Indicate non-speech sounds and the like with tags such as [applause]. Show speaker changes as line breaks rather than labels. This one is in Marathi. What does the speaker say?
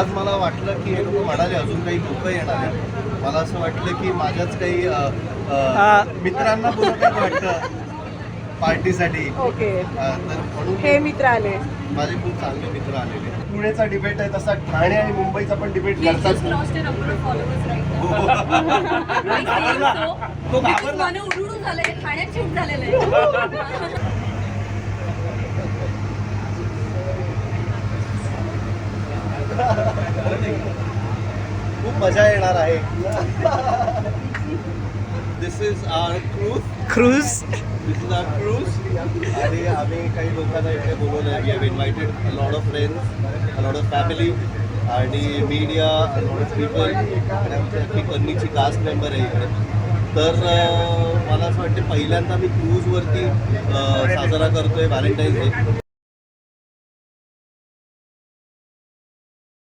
आज मला वाटलं की हे लोक म्हणाले अजून काही लोक येणार आहेत मला असं वाटलं की माझ्याच काही अ, अ. मित्रांना वाटतं पार्टीसाठी
ओके
अ, तर म्हणून
हे मित्र आले
माझे खूप चांगले मित्र आलेले पुण्याचा डिबेट आहे तसा ठाणे आणि मुंबईचा पण डिबेट
just
करतात
lost a number of followers right now. I feel so.
तो
Because
घाबरला.
मन उडुडू झालंय ठाण्यात शिफ्ट झालेलं आहे [laughs]
खूप मजा येणार आहे. This is our cruise
cruise
this is our cruise आणि आम्ही काही लोकांना इथे बोलवलं आहे we have invited lot of friends lot of family आणि मीडिया लॉट ऑफ पीपल आणि आमची अख्खी कन्नीची कास्ट मेंबर आहे इकडे. तर मला असं वाटतं पहिल्यांदा मी क्रूजवरती साजरा करतोय व्हॅलेंटाईन्स डे